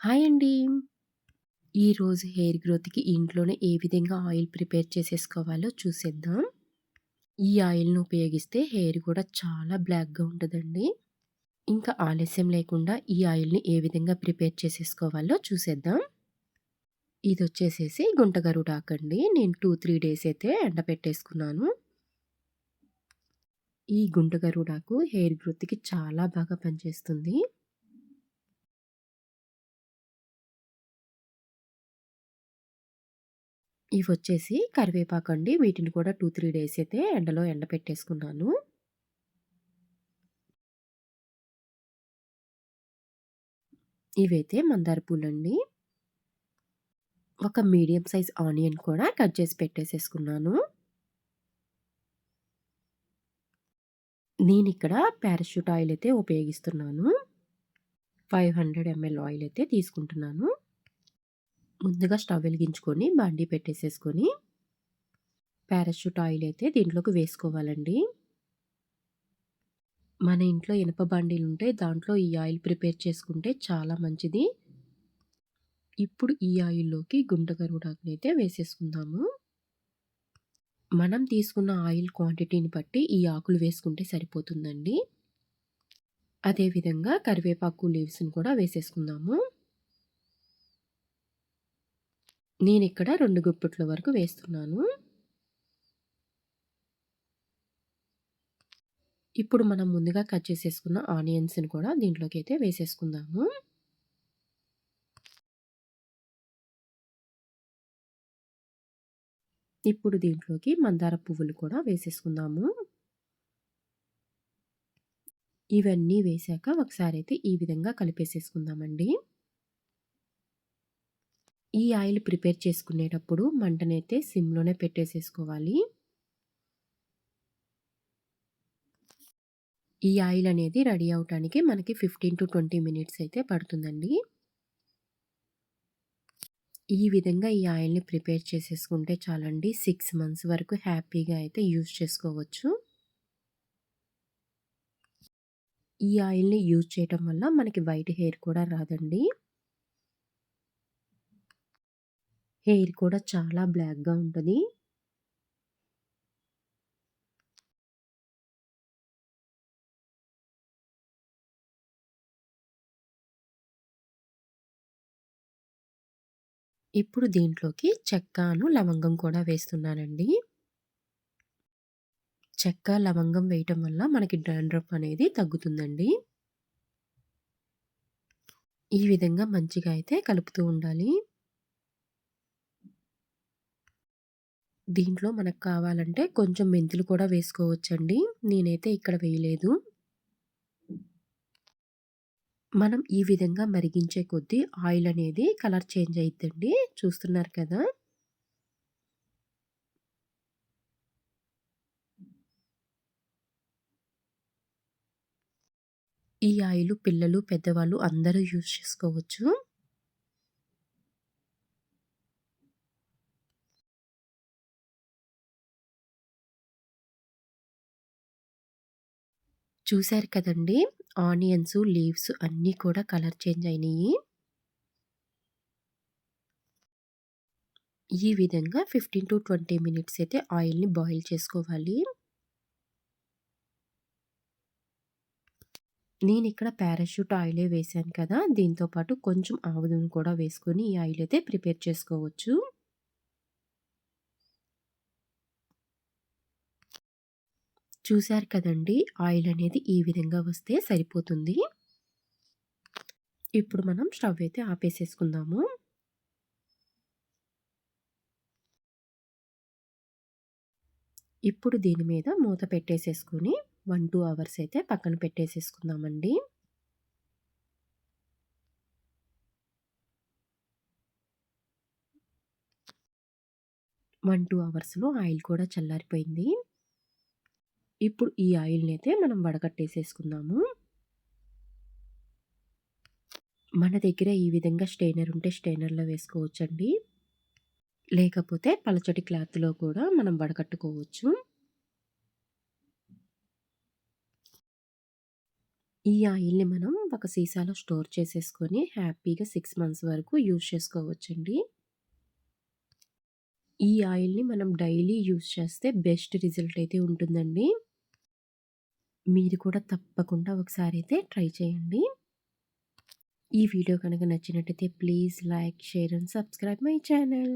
Hi అండి. ఈరోజు hair గ్రోత్‌కి ఇంట్లోనే ఏ విధంగా ఆయిల్ ప్రిపేర్ చేసేసుకోవాలో చూసేద్దాం. ఈ ఆయిల్ను ఉపయోగిస్తే హెయిర్ కూడా చాలా బ్లాక్‌గా ఉంటదండి. ఇంకా ఆలస్యం లేకుండా ఈ ఆయిల్‌ని ఏ విధంగా ప్రిపేర్ చేసేసుకోవాలో చూసేద్దాం. ఇది ఇదొచ్చేసేసి గుంటగరుడాకండి. నేను 2, 3 డేస్ అయితే ఎండపెట్టేసుకున్నాను ఈ గుంటగరుడాకు హెయిర్ గ్రోత్‌కి చాలా బాగా పనిచేస్తుంది. ఇవి వచ్చేసి కరివేపాకు అండి వీటిని కూడా 2, 3 డేస్ అయితే ఎండలో ఎండ పెట్టేసుకున్నాను ఇవైతే మందార పూలండి. ఒక మీడియం సైజ్ ఆనియన్ కూడా కట్ చేసి పెట్టేసేసుకున్నాను. నేను ఇక్కడ పారాషూట్ ఆయిల్ అయితే ఉపయోగిస్తున్నాను. 500 ఎంఎల్ ఆయిల్ అయితే తీసుకుంటున్నాను. ముందుగా స్టవ్ వెలిగించుకొని బాండీ పెట్టేసేసుకొని పారాషూట్ ఆయిల్ అయితే దీంట్లోకి వేసుకోవాలండి. మన ఇంట్లో ఇనప బాండీలుంటే దాంట్లో ఈ ఆయిల్ ప్రిపేర్ చేసుకుంటే చాలా మంచిది. ఇప్పుడు ఈ ఆయిల్‌లోకి గుంటగరుడాకునైతే వేసేసుకుందాము. మనం తీసుకున్న ఆయిల్ క్వాంటిటీని బట్టి ఈ ఆకులు వేసుకుంటే సరిపోతుందండి. అదేవిధంగా కరివేపాకు లీవ్స్‌ని కూడా వేసేసుకుందాము. నేను ఇక్కడ రెండు గుప్పిట్ల వరకు వేస్తున్నాను. ఇప్పుడు మనం ముందుగా కట్ చేసేసుకున్న ఆనియన్స్‌ని కూడా దీంట్లోకి అయితే వేసేసుకుందాము. ఇప్పుడు దీంట్లోకి మందార పువ్వులు కూడా వేసేసుకుందాము. ఇవన్నీ వేశాక అయితే ఈ విధంగా కలిపేసేసుకుందామండి. ఈ ఆయిల్ ప్రిపేర్ చేసుకునేటప్పుడు మంటనైతే సిమ్‌లోనే పెట్టేసేసుకోవాలి. ఈ ఆయిల్ అనేది రెడీ అవ్వటానికి మనకి 15-20 మినిట్స్ అయితే పడుతుందండి. ఈ విధంగా ఈ ఆయిల్‌ని ప్రిపేర్ చేసేసుకుంటే చాలండి సిక్స్ మంత్స్ వరకు హ్యాపీగా అయితే యూజ్ చేసుకోవచ్చు. ఈ ఆయిల్‌ని యూజ్ చేయటం వల్ల మనకి వైట్ హెయిర్ కూడా రాదండి. హెయిర్ కూడా చాలా బ్లాక్‌గా ఉంటుంది ఇప్పుడు దీంట్లోకి చెక్కను, లవంగం కూడా వేస్తున్నానండి. చెక్క, లవంగం వేయటం వల్ల మనకి డాండ్రఫ్ అనేది తగ్గుతుందండి. ఈ విధంగా మంచిగా అయితే కలుపుతూ ఉండాలి. దీంట్లో మనకు కావాలంటే కొంచెం మెంతులు కూడా వేసుకోవచ్చండి. నేనైతే ఇక్కడ వేయలేదు. మనం ఈ విధంగా మరిగించే కొద్దీ ఆయిల్ అనేది కలర్ చేంజ్ అవుతుందండి చూస్తున్నారు కదా! ఈ ఆయిల్ పిల్లలు, పెద్దవాళ్ళు అందరూ యూజ్ చేసుకోవచ్చు. చూశారు కదండీ! ఆనియన్స్, లీవ్స్ అన్నీ కూడా కలర్ చేంజ్ అయినాయి ఈ విధంగా 15-20 మినిట్స్ అయితే ఆయిల్‌ని బాయిల్ చేసుకోవాలి. నేను ఇక్కడ పారాషూట్ ఆయిలే వేశాను కదా! దీంతో పాటు కొంచెం ఆముదం కూడా వేసుకొని ఈ ఆయిల్ అయితే ప్రిపేర్ చేసుకోవచ్చు. చూశారు కదండీ! ఆయిల్ అనేది ఈ విధంగా వస్తే సరిపోతుంది. ఇప్పుడు మనం స్టవ్ అయితే ఆపేసేసుకుందాము. ఇప్పుడు దీని మీద మూత పెట్టేసేసుకొని 1, 2 అవర్స్ అయితే పక్కన పెట్టేసేసుకుందామండి. వన్ టూ అవర్స్‌లో ఆయిల్ కూడా చల్లారిపోయింది. ఇప్పుడు ఈ ఆయిల్ని అయితే మనం వడకట్టేసేసుకుందాము. మన దగ్గర ఈ విధంగా స్టెయినర్ ఉంటే స్టెయినర్లో వేసుకోవచ్చండి. లేకపోతే పలచటి క్లాత్‌లో కూడా మనం వడకట్టుకోవచ్చు. ఈ ఆయిల్‌ని మనం ఒక సీసాలో స్టోర్ చేసేసుకొని హ్యాపీగా సిక్స్ మంత్స్ వరకు యూజ్ చేసుకోవచ్చండి. ఈ ఆయిల్‌ని మనం డైలీ యూజ్ చేస్తే బెస్ట్ రిజల్ట్ అయితే ఉంటుందండి. మీరు కూడా తప్పకుండా ఒకసారి అయితే ట్రై చేయండి. ఈ వీడియో కనుక నచ్చినట్టయితే please like, share and subscribe my channel.